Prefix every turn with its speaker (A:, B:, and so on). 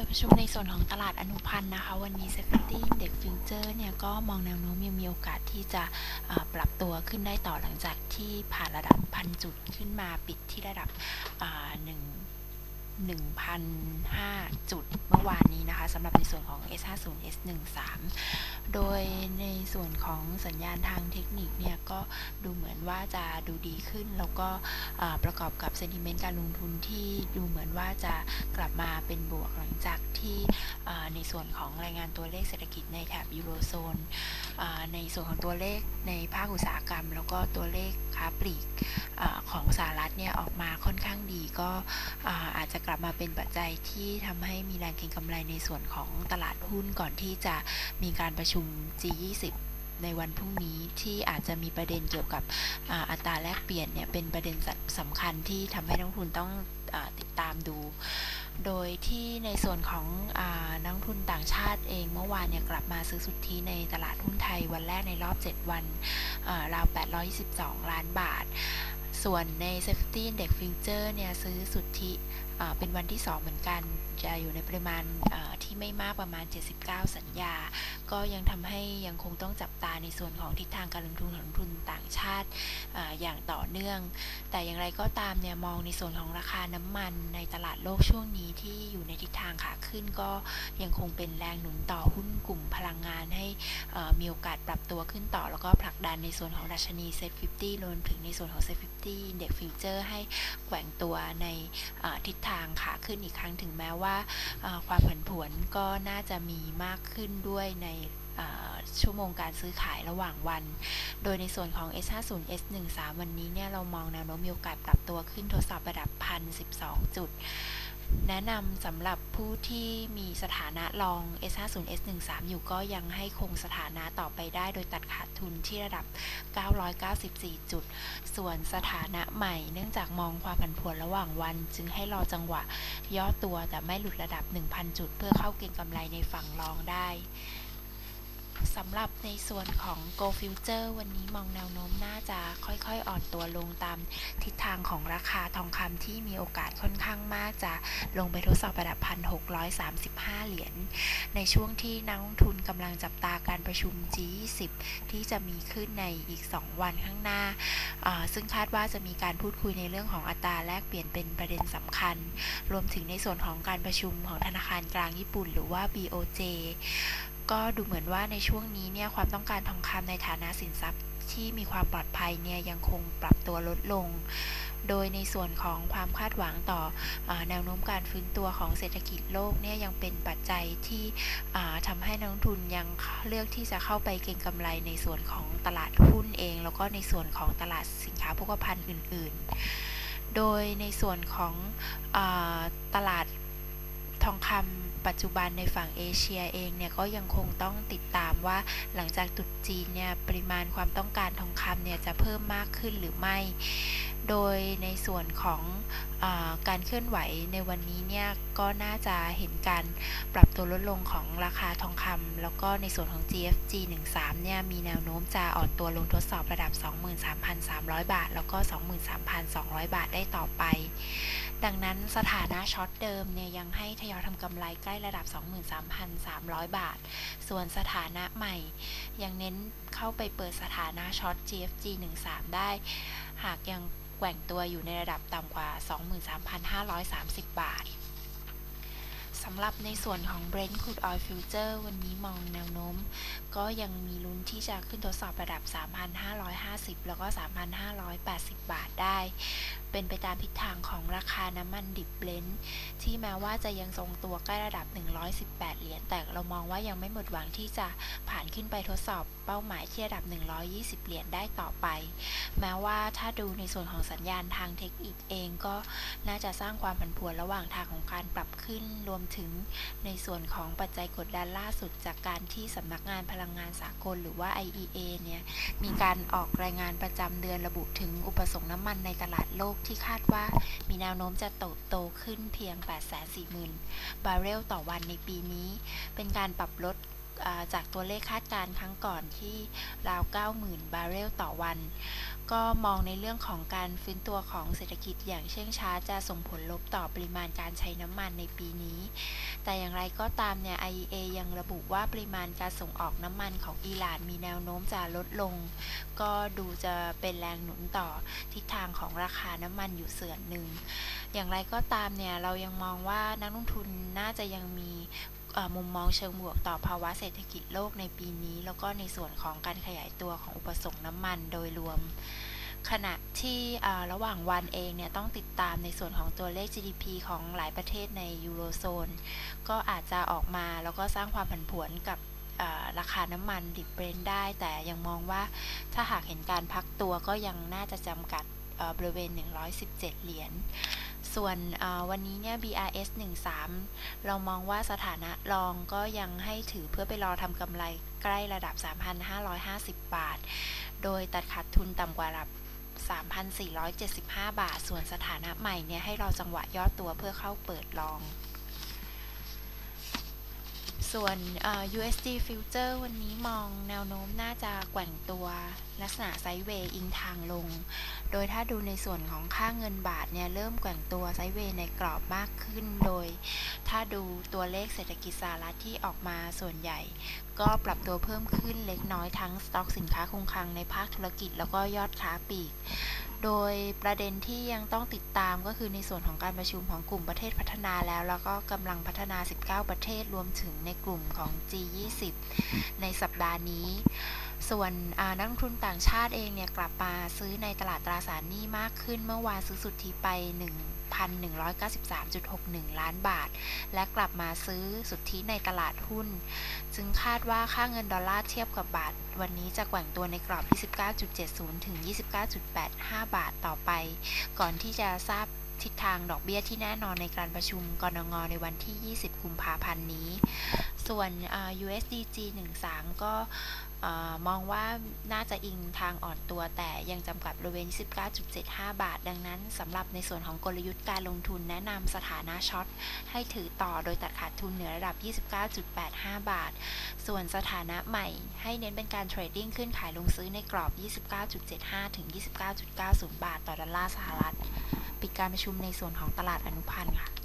A: ปิดประชุมในส่วนของตลาดอนุพันธ์นะคะ วันนี้ Safety Index Future เนี่ยก็มองแนวโน้มยังมีโอกาสที่จะปรับตัวขึ้นได้ต่อหลังจากที่ผ่านระดับพันจุดขึ้นมาปิดที่ระดับหนึ่ง 1,005 จุดเมื่อวานนี้นะคะสำหรับในส่วนของ S50 S13 โดยในส่วนของสัญญาณทางเทคนิคเนี่ยก็ดูเหมือนว่าจะดูดีขึ้น แล้วก็ประกอบกับเซนติเมนต์การลงทุนที่ดูเหมือนว่าจะกลับมาเป็นบวกหลังจากที่ในส่วนของรายงานตัวเลขเศรษฐกิจในแถบยูโรโซนในส่วนของตัวเลขในภาคอุตสาหกรรม แล้วก็ตัวเลขค้าปลีก หรัฐเนี่ยออกมาค่อนข้างดีก็อาอาจจะกลับมาเป็นปัจจัยที่ทำให้มีแรงเก็งกำไรในส่วนของตลาดหุ้นก่อนที่จะมีการประชุม G20 ในวันพรุ่งนี้ที่อาจจะมีประเด็นเกี่ยวกับอัตราแลกเปลี่ยนเนี่ยเป็นประเด็นสำคัญที่ทำให้นักลงทุนต้องอติดตามดู โดยที่ในส่วนของอนักทุนต่างชาติเองเมื่อวานเนี่ยกลับมาซื้อสุทธิในตลาดหุ้นไทยวันแรกในรอบ 7 วันอ่าราว 822 ล้านบาท ส่วนใน Safety Index Future เนี่ยซื้อสุทธิเป็นวันที่ 2 เหมือนกัน จะอยู่ในปริมาณที่ไม่มากประมาณ 79 สัญญา ก็ยังทำให้ยังคงต้องจับตาในส่วนของทิศทางการลงทุนของนักลงทุนต่างาติออย่างต่อเนื่อง แต่อย่างไรก็ตามเนี่ยมองในส่วนของราคาน้ำมันในตลาดโลกช่วงนี้ที่อยู่ในทิศทางขาขึ้นก็ยังคงเป็นแรงหนุนต่อหุ้นกลุ่มพลังงานให้มีโอกาสปรับตัวขึ้นต่อ แล้วก็ผลักดันในส่วนของดัชนี Set 50รวมถึงในส่วนของ Set 50 Index Future ให้แกว่งตัวในทิศทางขาขึ้นอีกครั้งถึงแม้ว่าความผันผวนก็น่าจะมีมากขึ้นด้วยใน ชั่วโมงการซื้อขายระหว่างวัน โดยในส่วนของ S50 S13 วันนี้เนี่ยเรามองแนวโน้มมีโอกาสปรับตัวขึ้นทดสอบระดับ 1,012 จุด แนะนำสำหรับผู้ที่มีสถานะลอง S50 S13 อยู่ก็ยังให้คงสถานะต่อไปได้ โดยตัดขาดทุนที่ระดับ 994 จุด ส่วนสถานะใหม่เนื่องจากมองความผันผวนระหว่างวัน จึงให้รอจังหวะย่อตัวแต่ไม่หลุดระดับ 1,000 จุด เพื่อเข้าเก็งกำไรในฝั่งรองได้ สำหรับในส่วนของ Go Future วันนี้มองแนวโน้มน่าจะค่อยๆ อ่อนตัวลงตามทิศทางของราคาทองคำที่มีโอกาสค่อนข้างมากจะลงไปทดสอบระดับ 1,635 เหรียญ ในช่วงที่นักลงทุนกำลังจับตาการประชุม G20 ที่จะมีขึ้นในอีก 2 วันข้างหน้าอ่าซึ่งคาดว่าจะมีการพูดคุยในเรื่องของอัตราแลกเปลี่ยนเป็นประเด็นสำคัญ รวมถึงในส่วนของการประชุมของธนาคารกลางญี่ปุ่น หรือว่า BOJ ก็ดูเหมือนว่าในช่วงนี้เนี่ยความต้องการทองคำในฐานะสินทรัพย์ที่มีความปลอดภัยเนี่ยยังคงปรับตัวลดลง โดยในส่วนของความคาดหวังต่ออแนวโน้มการฟื้นตัวของเศรษฐกิจโลกเนี่ยยังเป็นปัจจัยที่อ่าทำให้นักลงทุนยังเลือกที่จะเข้าไปเก็งกำไรในส่วนของตลาดหุ้นเอง แล้วก็ในส่วนของตลาดสินค้าโภคภัณฑ์อื่น ๆ โดยในส่วนของอตลาดทองคำ ปัจจุบันในฝั่งเอเชียเองเนี่ยก็ยังคงต้องติดตามว่า หลังจากตุดจีนเนี่ยปริมาณความต้องการทองคำเนี่ยจะเพิ่มมากขึ้นหรือไม่โดยในส่วนของอการเคลื่อนไหวในวันนี้เนี่ยก็น่าจะเห็นการปรับตัวลดลงของราคาทองคำแล้วก็ในส่วนของ GFG 13เนี่ยมีแนวโน้มจะอ่อนตัวลงทดสอบระดับ 23,300 บาท แล้วก็ 23,200 บาทได้ต่อไป ดังนั้นสถานะช็อตเดิมเนี่ยยังให้ทยอยทำกำไรใกล้ระดับ 23,300 บาท ส่วนสถานะใหม่ยังเน้นเข้าไปเปิดสถานะช็อต GFG 13ได้ หากยังแกว่งตัวอยู่ในระดับต่ำกว่า 23,530 บาท สำหรับในส่วนของ Brent Crude Oil Future วันนี้มองแนวโน้ม ก็ยังมีลุ้นที่จะขึ้นทดสอบระดับ 3,550 แล้วก็ 3,580 บาทได้ เป็นไปตามทิศทางของราคาน้ำมันดิบเบลนท์ที่แม้ว่าจะยังทรงตัวใกล้ระดับ 118 เหรียญแต่เรามองว่ายังไม่หมดหวังที่จะผ่านขึ้นไปทดสอบเป้าหมายที่ระดับ 120 เหรียญได้ต่อไป แม้ว่าถ้าดูในส่วนของสัญญาณทางเทคนิคเองก็น่าจะสร้างความผันผวนระหว่างทางของการปรับขึ้นรวมถึงในส่วนของปัจจัยกดดันล่าสุดจากการที่สำนักงานพลังงานสากลหรือว่า IEA เนี่ยมีการออกรายงานประจำเดือนระบุถึงอุปสงค์น้ำมันในตลาดโลกที่คาดว่ามีแนวโน้มจะโตโตขึ้นเพียง 840,000 บาร์เรลต่อวันในปีนี้ เป็นการปรับลด จากตัวเลขคาดการณ์ครั้งก่อนที่ราว 90,000 บาร์เรลต่อวัน ก็มองในเรื่องของการฟื้นตัวของเศรษฐกิจอย่างเชื่องช้าจะส่งผลลบต่อปริมาณการใช้น้ำมันในปีนี้ แต่อย่างไรก็ตามเนี่ย IEA ยังระบุว่าปริมาณการส่งออกน้ำมันของอิหร่านมีแนวโน้มจะลดลง ก็ดูจะเป็นแรงหนุนต่อทิศทางของราคาน้ำมันอยู่ส่วนหนึ่งอย่างไรก็ตามเนี่ยเรายังมองว่านักลงทุนน่าจะยังมี มุมมองเชิงบวกต่อภาวะเศรษฐกิจโลกในปีนี้ แล้วก็ในส่วนของการขยายตัวของอุปสงค์น้ำมันโดยรวม ขณะที่ระหว่างวันเองเนี่ยต้องติดตามในส่วนของตัวเลข GDP ของหลายประเทศในยูโรโซน ก็อาจจะออกมาแล้วก็สร้างความผันผวนกับราคาน้ำมันดิบเบรนได้ แต่ยังมองว่าถ้าหากเห็นการพักตัวก็ยังน่าจะจำกัดเอ่อบริเวณ 117 เหรียญ ส่วนวันนี้เนี่ย BRS 13 เรามองว่าสถานะรองก็ยังให้ถือเพื่อไปรอทำกำไรใกล้ระดับ 3,550 บาท โดยตัดขาดทุนต่ำกว่าระดับ3,475 บาท ส่วนสถานะใหม่เนี่ยให้รอจังหวะย่อตัวเพื่อเข้าเปิดลอง ส่วน USD Future วันนี้มองแนวโน้มน่าจะแกว่งตัวลักษณะไซด์เวย์อิงทางลง โดยถ้าดูในส่วนของค่าเงินบาทเนี่ยเริ่มแกว่งตัวไซด์เวย์ในกรอบมากขึ้น โดย ถ้าดูตัวเลขเศรษฐกิจสหรัฐที่ออกมาส่วนใหญ่ ก็ปรับตัวเพิ่มขึ้นเล็กน้อยทั้งสต็อกสินค้าคงคลังในภาคธุรกิจแล้วก็ยอดค้าปลีก โดยประเด็นที่ยังต้องติดตามก็คือในส่วนของการประชุมของกลุ่มประเทศพัฒนาแล้ว แล้วก็กำลังพัฒนา 19 ประเทศรวมถึงในกลุ่มของ G20 ในสัปดาห์นี้ ส่วนนักลงทุนต่างชาติเองเนี่ยกลับมาซื้อในตลาดตราสารหนี้มากขึ้นเมื่อวานซื้อสุทธิไป 1,193.61 ล้านบาท และกลับมาซื้อสุทธิในตลาดหุ้น จึงคาดว่าค่าเงินดอลลาร์เทียบกับบาท วันนี้จะแกว่งตัวในกรอบ 29.70 ถึง 29.85 บาทต่อไป ก่อนที่จะทราบทิศทางดอกเบี้ยที่แน่นอนในการประชุมกรงงในวันที่ 20 กุมภาพันธ์นี้ ส่วน USDG 13ก็อ่า มองว่าน่าจะอิงทางอ่อนตัวแต่ยังจำกัดบริเวณ 19.75 บาท ดังนั้นสำหรับในส่วนของกลยุทธ์การลงทุนแนะนำสถานะช็อตให้ถือต่อโดยตัดขาดทุนเหนือระดับ 29.85 บาท ส่วนสถานะใหม่ให้เน้นเป็นการเทรดดิ้งขึ้นขายลงซื้อในกรอบ 29.75 ถึง 29.90 บาท ต่อดอลลาร์สหรัฐ ปิดการประชุมในส่วนของตลาดอนุพันธ์ค่ะ